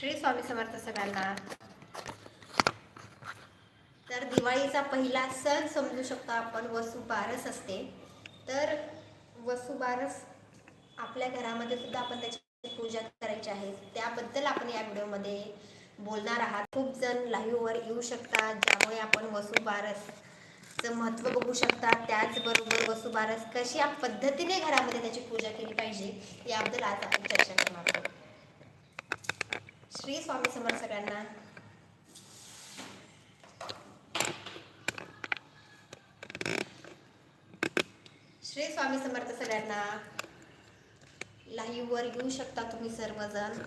श्री स्वामी समर्थ सगळ्यांना. तर दिवाळीचा पहिला सण समजू शकतो आपण वसुबारस असते. तर वसुबारस आपल्या घरामध्ये सुद्धा आपण त्याची पूजा करायची आहे. त्याबद्दल आपण या व्हिडिओमध्ये बोलणार आहात. खूप जण लाईव्हवर येऊ शकतात ज्यामुळे आपण वसुबारसचं महत्त्व बघू शकता त्याचबरोबर वसुबारस कशा पद्धतीने घरामध्ये त्याची पूजा केली पाहिजे याबद्दल आज आपण चर्चा करणार आहोत. श्री स्वामी समर्थ सगळ्यांना. श्री स्वामी समर्थ सगळ्यांना. लाईव्हवर येऊ शकता तुम्ही सर्वजण.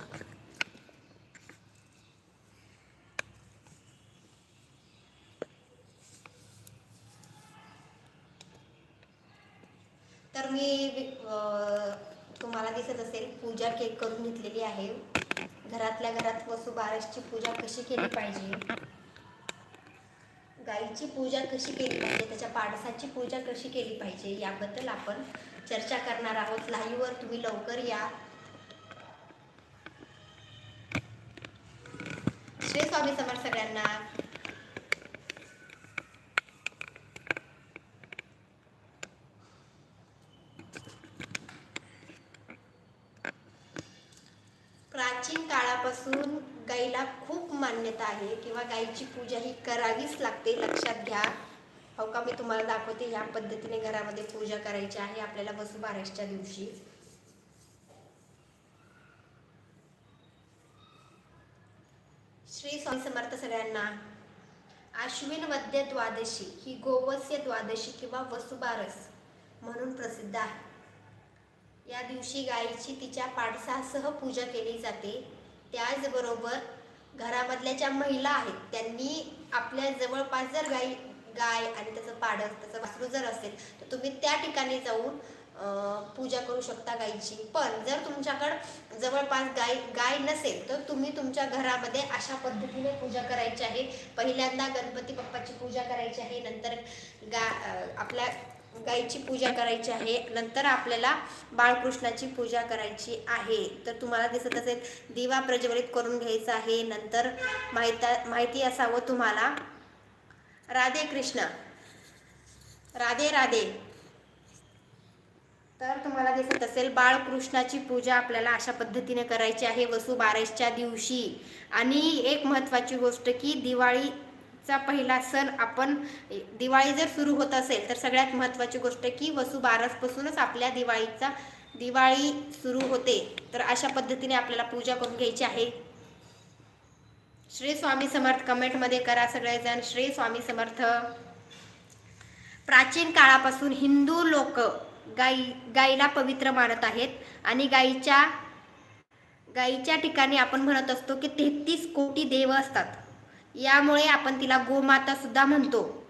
तर मी तुम्हाला दिसत असेल पूजा केक करून घेतलेली आहे. घरातल्या घरात वसुबारसची पूजा कशी केली पाहिजे? गाईची पूजा कशी केली पाहिजे? त्याच्या पाडसाची पूजा कशी केली पाहिजे? याबद्दल आपण चर्चा करणार आहोत. लाईव्हवर तुम्ही लवकर या. श्री स्वामी समर्थ सगळ्यांना प्राचीन काळापासून गाईला खूप मान्यता आहे किंवा गाईची पूजा ही करावीच लागते लक्षात घ्या. हो का? मी तुम्हाला दाखवते ह्या पद्धतीने घरामध्ये पूजा करायची आहे आपल्याला वसुबारसच्या दिवशी. श्री स्वामी समर्थ सगळ्यांना आश्विन वद्य द्वादशी ही गोवस्य द्वादशी किंवा वसुबारस म्हणून प्रसिद्ध आहे. या दिवशी गायीची तिच्या पाडसासह पूजा केली जाते. त्याचबरोबर घरामधल्या ज्या महिला आहेत त्यांनी आपल्या जवळपास जर गाई गाय आणि त्याचं पाडस त्याचं वासरू जर असेल तर तुम्ही त्या ठिकाणी जाऊन पूजा करू शकता गायीची पण जर तुमच्याकडं जवळपास गाय गाय नसेल तर तुम्ही तुमच्या घरामध्ये अशा पद्धतीने पूजा करायची आहे. पहिल्यांदा गणपती बाप्पाची पूजा करायची आहे. नंतर गा आपल्या गाईची पूजा करायची आहे. नंतर आपल्याला बाळकृष्णाची पूजा करायची आहे. तर तुम्हाला दिसत असेल दिवा प्रज्वलित करून घ्यायचा आहे. नंतर माहिता माहिती असावं तुम्हाला. राधे कृष्ण. राधे राधे. तर तुम्हाला दिसत असेल बाळकृष्णाची पूजा आपल्याला अशा पद्धतीने करायची आहे. वसू वसुबारसच्या दिवशी. आणि एक महत्त्वाची गोष्ट की दिवाळी चा पहिला सण आपण दिवाळी जर सुरू होत असेल तर सगळ्यात महत्त्वाची गोष्ट की वसुबारसपासूनच आपल्या दिवाळीचा दिवाळी सुरू होते. तर अशा पद्धतीने आपल्याला पूजा करून घ्यायची आहे. श्री स्वामी समर्थ कमेंटमध्ये करा सगळेजण. श्री स्वामी समर्थ. प्राचीन काळापासून हिंदू लोक गाई गाईला पवित्र मानत आहेत आणि गाईच्या गाईच्या ठिकाणी आपण म्हणत असतो की तेहतीस कोटी देव असतात. यामुळे आपण तिला गोमाता सुद्धा म्हणतो.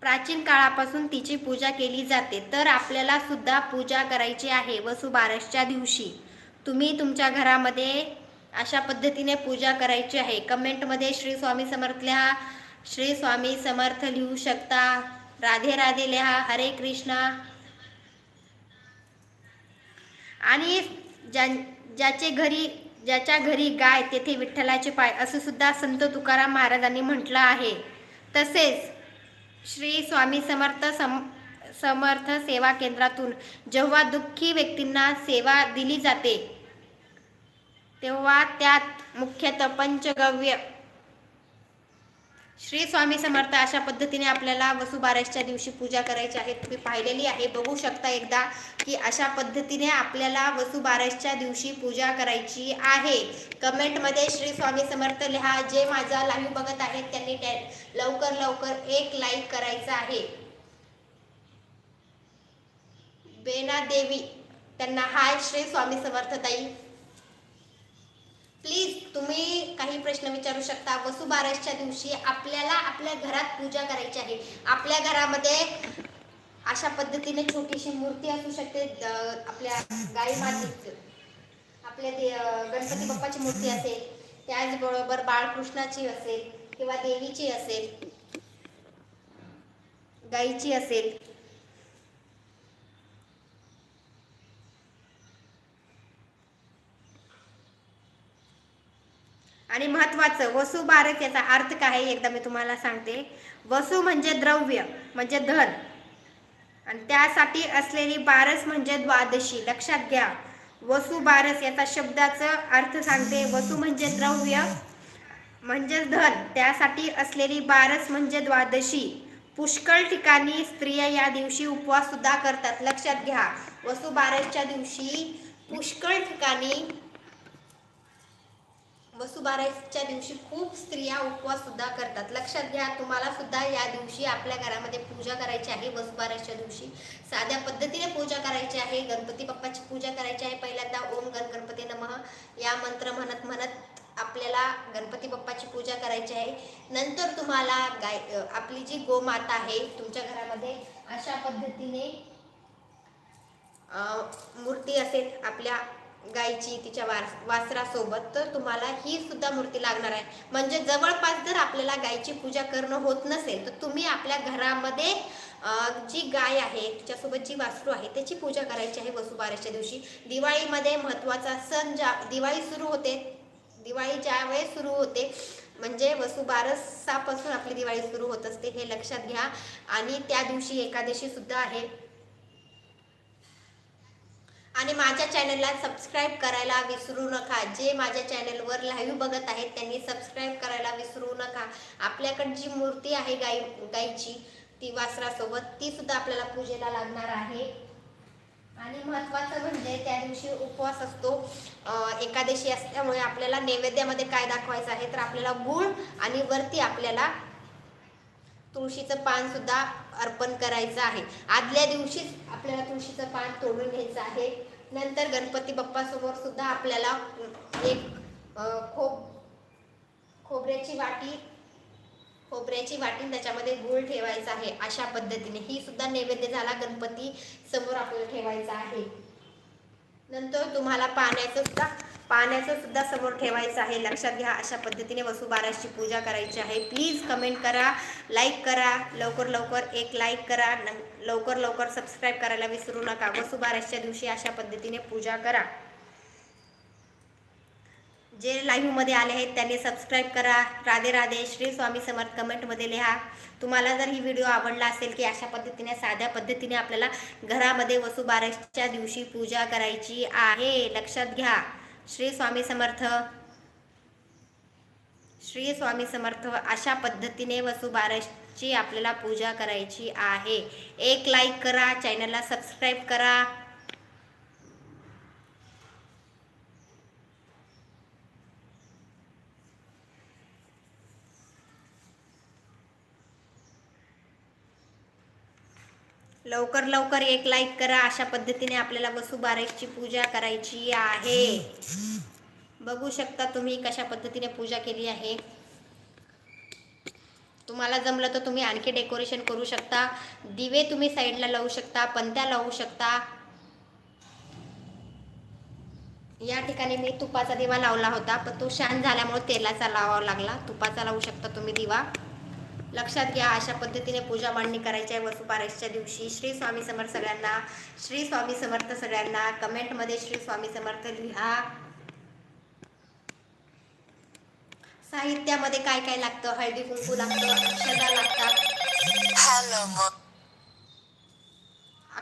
प्राचीन काळापासून तिची पूजा केली जाते. तर आपल्याला सुद्धा पूजा करायची आहे वसुबारसच्या दिवशी. तुम्ही तुमच्या घरामध्ये अशा पद्धतीने पूजा करायची आहे. कमेंटमध्ये श्री स्वामी समर्थ लिहा श्री स्वामी समर्थ लिहू शकता. राधे राधे लिहा. हरे कृष्णा. आणि ज्या ज्याचे घरी ज्याच्या घरी गाय तेथे विठ्ठलाचे पाय असं सुद्धा संत तुकाराम महाराजांनी म्हटलं आहे. तसेच श्री स्वामी समर्थ सम समर्थ सेवा केंद्रातून जेव्हा दुःखी व्यक्तींना सेवा दिली जाते तेव्हा त्यात मुख्यतः पंचगव्य श्री स्वामी समर्थ अशा पद्धतीने आपल्याला वसुबारसच्या दिवशी पूजा करायची आहे. तुम्ही पाहिलेली आहे. बघू शकता एकदा की अशा पद्धतीने आपल्याला वसुबारसच्या दिवशी पूजा करायची आहे. कमेंटमध्ये श्री स्वामी समर्थ लिहा. जे माझा लाईव्ह बघत आहेत त्यांनी लवकर लवकर एक लाईक करायचं आहे. बेना देवी त्यांना हाय श्री स्वामी समर्थ ताई. प्लीज तुम्ही काही प्रश्न विचारू शकता. वसुबारसच्या दिवशी आपल्याला आपल्या घरात पूजा करायची आहे. आपल्या घरामध्ये अशा पद्धतीने छोटीशी मूर्ती असू शकते. आपल्या गाई मातीची आपल्या दे गणपती बाप्पाची मूर्ती असेल त्याचबरोबर बाळकृष्णाची असेल किंवा देवीची असेल गाईची असेल आणि महत्वाचं वसु बारस याचा अर्थ काय आहे एकदा मी तुम्हाला सांगते. वसु म्हणजे द्रव्य म्हणजे धन. आणि त्यासाठी असलेली बारस म्हणजे द्वादशी लक्षात घ्या. वसु बारस याचा शब्दाचा अर्थ सांगते. वसू म्हणजे द्रव्य म्हणजेच धन. त्यासाठी असलेली बारस म्हणजे द्वादशी. पुष्कळ ठिकाणी स्त्रिया या दिवशी उपवास सुद्धा करतात. लक्षात घ्या. वसु बारसच्या दिवशी पुष्कळ ठिकाणी वसुबाराच्या दिवशी खूप स्त्रिया उपवास सुद्धा करतात. लक्षात घ्या तुम्हाला सुद्धा या दिवशी आपल्या घरामध्ये पूजा करायची आहे वसुबाराच्या दिवशी. साध्या पद्धतीने पूजा करायची आहे गणपती बाप्पाची पूजा करायची आहे पहिल्यांदा ओम गण गणपती नमः. या मंत्र म्हणत म्हणत आपल्याला गणपती बाप्पाची पूजा करायची आहे. नंतर तुम्हाला गाय आपली जी गोमाता आहे तुमच्या घरामध्ये अशा पद्धतीने मूर्ती असेल आपल्या गायची तिच्या वास वासरासोबत तर तुम्हाला ही सुद्धा मूर्ती लागणार आहे. म्हणजे जवळपास जर आपल्याला गायची पूजा करणं होत नसेल तर तुम्ही आपल्या घरामध्ये जी गाय आहे तिच्यासोबत जी वासरू आहे त्याची पूजा करायची आहे वसुबारसच्या दिवशी. दिवाळीमध्ये महत्त्वाचा सण ज्या दिवाळी सुरू होते. दिवाळी ज्या वेळेस सुरू होते म्हणजे वसुबारसापासून आपली दिवाळी सुरू होत असते हे लक्षात घ्या. आणि त्या दिवशी एकादशी सुद्धा आहे. आणि माझ्या चॅनलला सबस्क्राईब करायला विसरू नका. जे माझ्या चॅनलवर लाईव्ह बघत आहेत त्यांनी सबस्क्राईब करायला विसरू नका. आपल्याकडे जी मूर्ती आहे गाई गाईची ती वासरासोबत ती सुद्धा आपल्याला पूजेला लागणार आहे. आणि महत्त्वाचं म्हणजे त्या दिवशी उपवास असतो. एकादशी असल्यामुळे आपल्याला नैवेद्यामध्ये काय दाखवायचं आहे तर आपल्याला गुळ आणि वरती आपल्याला तुळशीचं पान सुद्धा अर्पण करायचं आहे. आदल्या दिवशीच आपल्याला तुळशीचं पान तोडून घ्यायचं आहे. नंतर गणपती बाप्पा समोर सुद्धा आपल्याला एक खोब खोबऱ्याची वाटी खोबऱ्याची वाटी त्याच्यामध्ये गूळ ठेवायचा आहे. अशा पद्धतीने ही सुद्धा नैवेद्य झाला गणपती समोर आपल्याला ठेवायचा आहे. नंतर तुम्हाला पाण्याचं सुद्धा पाण्याचं सुद्धा समोर ठेवायचं आहे. लक्षात घ्या अशा पद्धतीने वसुबारसची पूजा करायची आहे. प्लीज कमेंट करा लाईक करा लवकर लवकर एक लाईक करा लवकर लवकर सबस्क्राईब करायला विसरू नका. वसुबारसच्या दिवशी अशा पद्धतीने पूजा करा. जे लाईव्हमध्ये आले आहेत त्यांनी सबस्क्राईब करा. राधे राधे श्री स्वामी समर्थ कमेंटमध्ये लिहा. तुम्हाला जर ही व्हिडिओ आवडला असेल की अशा पद्धतीने साध्या पद्धतीने आपल्याला घरामध्ये वसुबारसच्या दिवशी पूजा करायची आहे लक्षात घ्या. श्री स्वामी समर्थ. श्री स्वामी समर्थ अशा पद्धतीने वसुबारसची आपल्याला पूजा करायची आहे. एक लाईक करा चॅनलला सबस्क्राईब करा. लवकर लवकर एक लाईक करा. अशा पद्धतीने आपल्याला वसुबारसची पूजा करायची आहे. बघू शकता तुम्ही कशा पद्धतीने पूजा केली आहे. तुम्हाला जमलं तर तुम्ही आणखी डेकोरेशन करू शकता. दिवे तुम्ही साईडला लावू शकता पंत्या लावू शकता. या ठिकाणी मी तुपाचा दिवा लावला होता पण तो शांत झाल्यामुळे तेलाचा लावावा लागला. तुपाचा लावू शकता तुम्ही दिवा. लक्षात घ्या अशा पद्धतीने पूजा मांडणी करायची आहे वसुबारसच्या दिवशी श्री स्वामी समर्थ सगळ्यांना श्री स्वामी समर्थ सगळ्यांना कमेंटमध्ये श्री स्वामी समर्थ लिहा. साहित्यामध्ये काय काय लागतं? हळदी कुंकू लागतं अक्षता लागतात.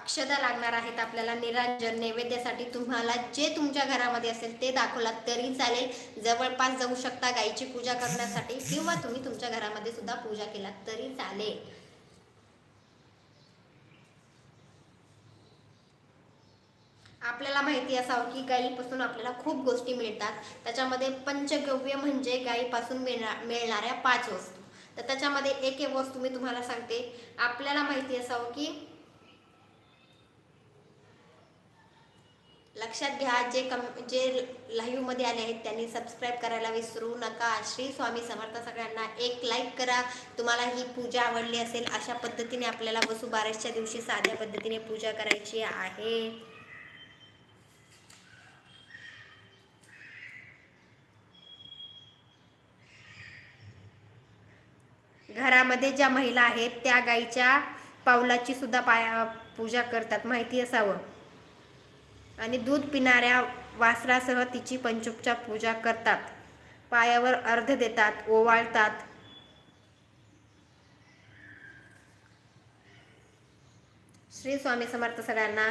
अक्षदा लागणार आहेत आपल्याला निरांजन नैवेद्यासाठी तुम्हाला जे तुमच्या घरामध्ये असेल ते दाखवलात तरी चालेल. जवळपास जाऊ शकता गायीची पूजा करण्यासाठी किंवा तुम्ही तुमच्या घरामध्ये सुद्धा पूजा केलात तरी चालेल. आपल्याला माहिती असावं की गायीपासून आपल्याला खूप गोष्टी मिळतात. त्याच्यामध्ये पंचगव्य म्हणजे गायीपासून मिळणार मिळणाऱ्या पाच वस्तू. तर त्याच्यामध्ये एक एक वस्तू मी तुम्हाला सांगते. आपल्याला माहिती असावं की लक्षात घ्या जे कम जे लाईव्हमध्ये आले आहेत त्यांनी सबस्क्राईब करायला विसरू नका. श्री स्वामी समर्थ सगळ्यांना एक लाईक करा. तुम्हाला ही पूजा आवडली असेल अशा पद्धतीने आपल्याला वसुबारसच्या दिवशी साध्या पद्धतीने पूजा करायची आहे. घरामध्ये ज्या महिला आहेत त्या गाईच्या पावलाची सुद्धा पाया पूजा करतात. माहिती असावं? आणि दूध पिणाऱ्या वासरासह तिची पंचोपचार पूजा करतात. पायावर अर्ध देतात ओवाळतात. श्री स्वामी समर्थ सगळ्यांना.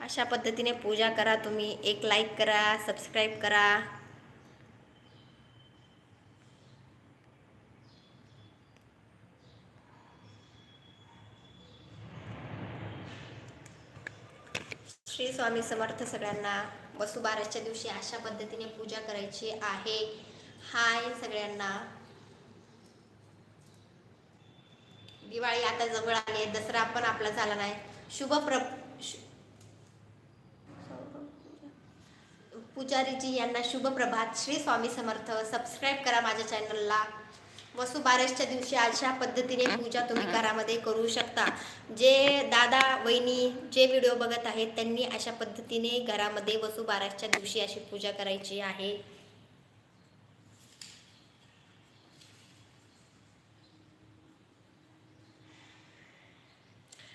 अशा पद्धतीने पूजा करा. तुम्ही एक लाईक करा सबस्क्राईब करा. श्री स्वामी समर्थ सगळ्यांना वसुबारसच्या दिवशी अशा पद्धतीने पूजा करायची आहे. हाय सगळ्यांना. दिवाळी आता जवळ आली दसरा पण आपला झाला नाही. शुभ प्र पुजारीजी यांना शुभ प्रभात. श्री स्वामी समर्थ सबस्क्राईब करा माझ्या चॅनलला वसुबारसच्या दिवशी अशा पद्धतीने पूजा तुम्ही घरामध्ये करू शकता. जे दादा वहिनी जे व्हिडिओ बघत आहेत त्यांनी अशा पद्धतीने घरामध्ये वसुबारसच्या दिवशी अशी पूजा करायची आहे.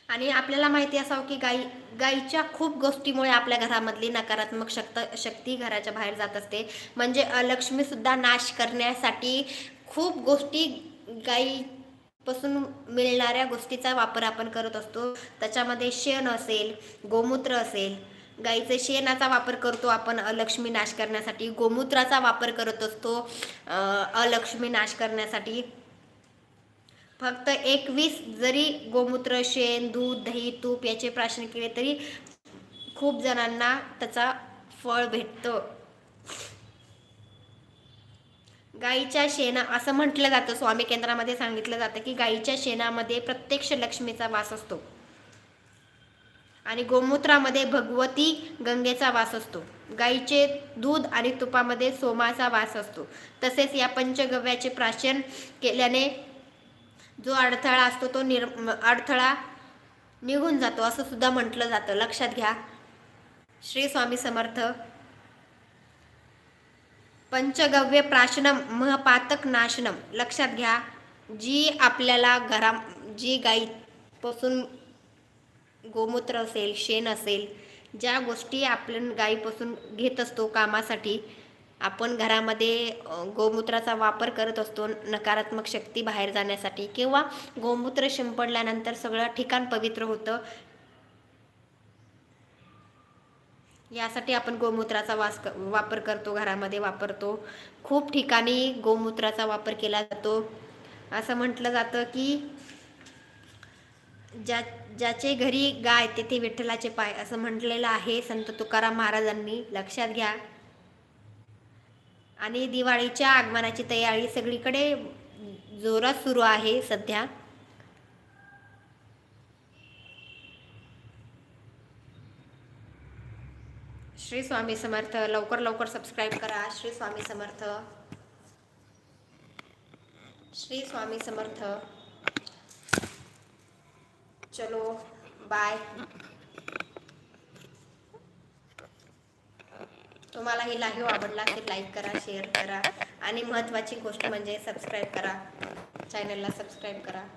आणि आपल्याला माहिती असावं की गाई गाईच्या खूप गोष्टीमुळे आपल्या घरामधली नकारात्मक शक्त शक्ती घराच्या बाहेर जात असते. म्हणजे लक्ष्मी सुद्धा नाश करण्यासाठी खूप गोष्टी गाईपासून मिळणाऱ्या गोष्टीचा वापर आपण करत असतो. त्याच्यामध्ये शेण असेल गोमूत्र असेल गाईचे शेणाचा वापर करतो आपण अलक्ष्मी नाश करण्यासाठी गोमूत्राचा वापर करत असतो अलक्ष्मी नाश करण्यासाठी. फक्त एकवीस जरी गोमूत्र शेण दूध दही तूप याचे प्राशन केले तरी खूप जणांना त्याचा फळ भेटतं. गाईच्या शेणा असं म्हटलं जातं स्वामी केंद्रामध्ये सांगितलं जातं की गाईच्या शेणामध्ये प्रत्यक्ष लक्ष्मीचा वास असतो. आणि गोमूत्रामध्ये भगवती गंगेचा वास असतो. गाईचे दूध आणि तुपामध्ये सोमाचा वास असतो. तसेच या पंचगव्याचे प्राशन केल्याने जो अडथळा असतो तो निर अडथळा निघून जातो असं सुद्धा म्हटलं जातं. लक्षात घ्या. श्री स्वामी समर्थ. पंचगव्य प्राशनम महपातक नाशनम लक्षात घ्या जी आपल्याला घरा जी गाईपासून गोमूत्र असेल शेण असेल ज्या गोष्टी आपण गाईपासून घेत असतो कामासाठी आपण घरामध्ये गोमूत्राचा वापर करत असतो नकारात्मक शक्ती बाहेर जाण्यासाठी किंवा गोमूत्र शिंपडल्यानंतर सगळं ठिकाण पवित्र होतं यासाठी आपण गोमूत्राचा वास क- वापर करतो घरामध्ये वापरतो. खूप ठिकाणी गोमूत्राचा वापर केला जातो. असं म्हटलं जातं की ज्या ज्याचे घरी गाय तेथे विठ्ठलाचे पाय असं म्हटलेलं आहे संत तुकाराम महाराजांनी. लक्षात घ्या. आणि दिवाळीच्या आगमनाची तयारी सगळीकडे जोरात सुरू आहे सध्या. श्री स्वामी समर्थ. लवकर लवकर सबस्क्राईब करा. श्री स्वामी समर्थ. श्री स्वामी समर्थ. चलो बाय तुम्हाला ही लाईव्ह आवडला असेल लाईक करा शेअर करा. आणि महत्त्वाची गोष्ट म्हणजे सबस्क्राईब करा. चॅनलला सबस्क्राईब करा.